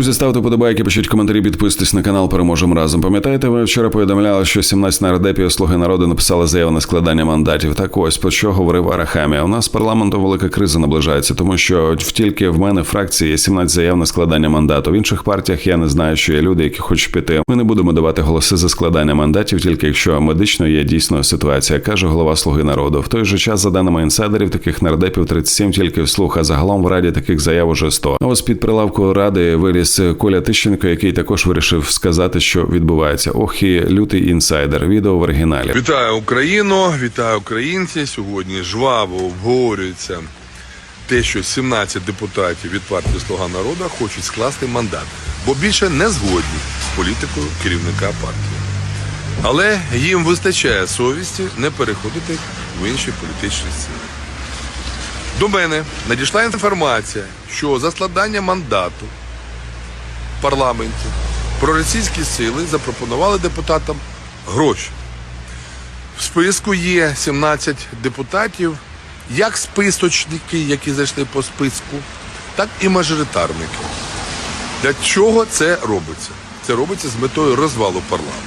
Друзі, ставте подобайки, пишіть коментарі, підписуйтесь на канал. Переможемо разом. Пам'ятаєте, ви вчора повідомляли, що 17 нардепів слуги народу написали заяву на складання мандатів. Так ось про що говорив Арахамія. У нас парламенту велика криза наближається, тому що тільки в мене фракції є 17 заяв на складання мандату. В інших партіях я не знаю, що є люди, які хочуть піти. Ми не будемо давати голоси за складання мандатів, тільки якщо медично є дійсно ситуація, каже голова Слуги народу. В той же час, за даними інсайдерів, таких нардепів 37 тільки вслух, а загалом в раді таких заяв уже 100. А ось під прилавку ради виліз Коля Тищенко, який також вирішив сказати, що відбувається. Ох і лютий інсайдер. Відео в оригіналі. Вітаю Україну, вітаю українці. Сьогодні жваво обговорюється те, що 17 депутатів від партії Слуга народу хочуть скласти мандат, бо більше не згодні з політикою керівника партії. Але їм вистачає совісті не переходити в інші політичні сили. До мене надійшла інформація, що за складання мандату парламенті проросійські сили запропонували депутатам гроші. В списку є 17 депутатів, як списочники, які зайшли по списку, так і мажоритарники. Для чого це робиться? Це робиться з метою розвалу парламенту.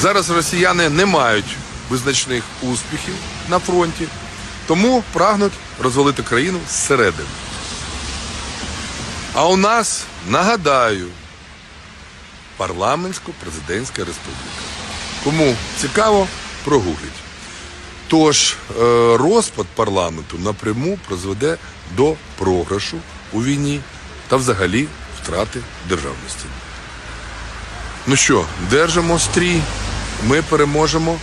Зараз росіяни не мають визначних успіхів на фронті, тому прагнуть розвалити країну зсередини. А у нас, нагадаю, парламентсько-президентська республіка. Кому цікаво, прогугліть. Тож е, розпад парламенту напряму призведе до програшу у війні та взагалі втрати державності. Ну що, держимо стрій, ми переможемо.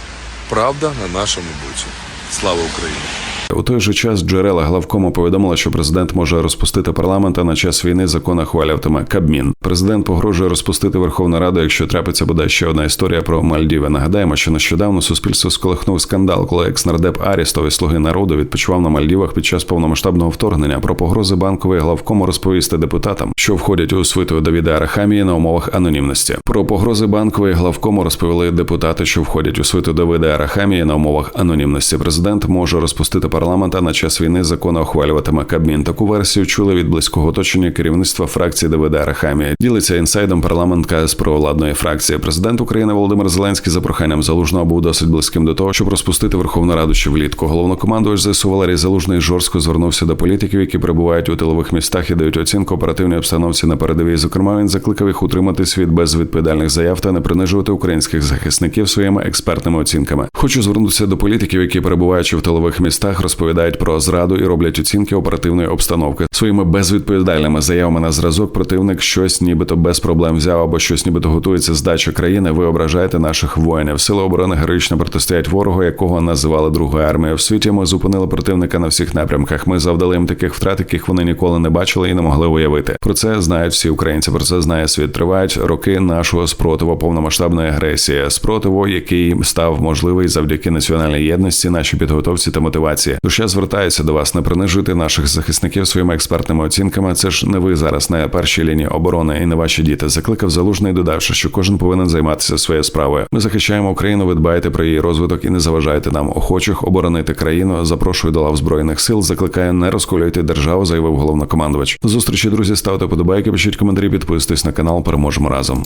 Правда на нашому боці. Слава Україні! У той же час джерела главкому повідомили, що президент може розпустити парламент, а на час війни закон ухвалюватиме Кабмін. Президент погрожує розпустити Верховну Раду, якщо трапиться буде ще одна історія про Мальдіви. Нагадаємо, що нещодавно суспільство сколихнув скандал, коли екснардеп Арістов і слуги народу відпочивав на Мальдівах під час повномасштабного вторгнення. Про погрози банкової главкому розповісти депутатам, що входять у свиту Давіда Арахамії на умовах анонімності. Про погрози банкової главкому розповіли депутати, що входять у свиту Давида Арахамії на умовах анонімності. Президент може розпустити парламент, а на час війни закон ухвалюватиме Кабмін. Таку версію чули від близького оточення керівництва фракції Давида Арахамія. Ділиться інсайдом парламентка з провладної фракції. Президент України Володимир Зеленський за проханням залужного був досить близьким до того, щоб розпустити Верховну Раду ще влітку. Головнокомандувач ЗСУ Валерій Залужний жорстко звернувся до політиків, які перебувають у тилових містах і дають оцінку оперативній обстановці на передовій. Зокрема, він закликав їх утриматись від безвідповідальних заяв та не принижувати українських захисників своїми експертними оцінками. Хочу звернутися до політиків, які перебуваючи в тилових містах, розповідають про зраду і роблять оцінки оперативної обстановки своїми безвідповідальними заявами на зразок. Противник щось нібито без проблем взяв або щось нібито готується здача країни. Ви ображаєте наших воїнів. Сили оборони героїчно протистоять ворогу, якого називали другою армією. В світі ми зупинили противника на всіх напрямках. Ми завдали їм таких втрат, яких вони ніколи не бачили і не могли уявити. Про це знають всі українці. Про це знає світ. Тривають роки нашого спротиву повномасштабної агресії, спротиву, який став можливий завдяки національній єдності, нашій підготовці та мотивації. Душа звертається до вас не принижити наших захисників своїми експертними оцінками. Це ж не ви зараз на першій лінії оборони і не ваші діти. Закликав залужний, додавши, що кожен повинен займатися своєю справою. Ми захищаємо Україну. Ви дбаєте про її розвиток і не заважаєте нам охочих оборонити країну. Запрошую до лав збройних сил. Закликаю не розколюйте державу, заявив головнокомандувач. До зустрічі, друзі, ставте подобайки, пишіть коментарі, підписуйтесь на канал. Переможемо разом.